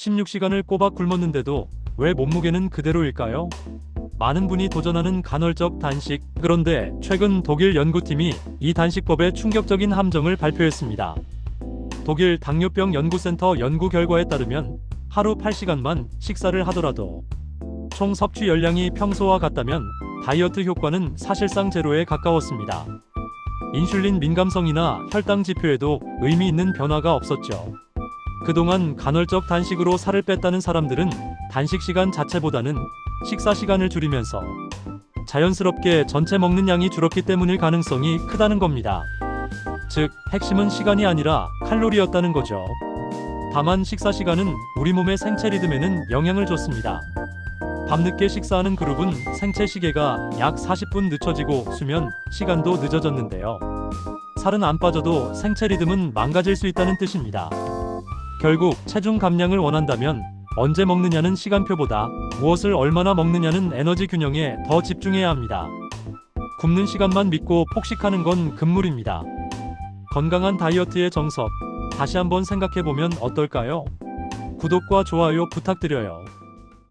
16시간을 꼬박 굶었는데도 왜 몸무게는 그대로일까요? 많은 분이 도전하는 간헐적 단식. 그런데 최근 독일 연구팀이 이 단식법의 충격적인 함정을 발표했습니다. 독일 당뇨병 연구센터 연구 결과에 따르면 하루 8시간만 식사를 하더라도 총 섭취 열량이 평소와 같다면 다이어트 효과는 사실상 제로에 가까웠습니다. 인슐린 민감성이나 혈당 지표에도 의미 있는 변화가 없었죠. 그동안 간헐적 단식으로 살을 뺐다는 사람들은 단식 시간 자체보다는 식사 시간을 줄이면서 자연스럽게 전체 먹는 양이 줄었기 때문일 가능성이 크다는 겁니다. 즉, 핵심은 시간이 아니라 칼로리였다는 거죠. 다만 식사 시간은 우리 몸의 생체 리듬에는 영향을 줬습니다. 밤늦게 식사하는 그룹은 생체 시계가 약 40분 늦춰지고 수면 시간도 늦어졌는데요. 살은 안 빠져도 생체 리듬은 망가질 수 있다는 뜻입니다. 결국 체중 감량을 원한다면 언제 먹느냐는 시간표보다 무엇을 얼마나 먹느냐는 에너지 균형에 더 집중해야 합니다. 굶는 시간만 믿고 폭식하는 건 금물입니다. 건강한 다이어트의 정석 다시 한번 생각해 보면 어떨까요? 구독과 좋아요 부탁드려요.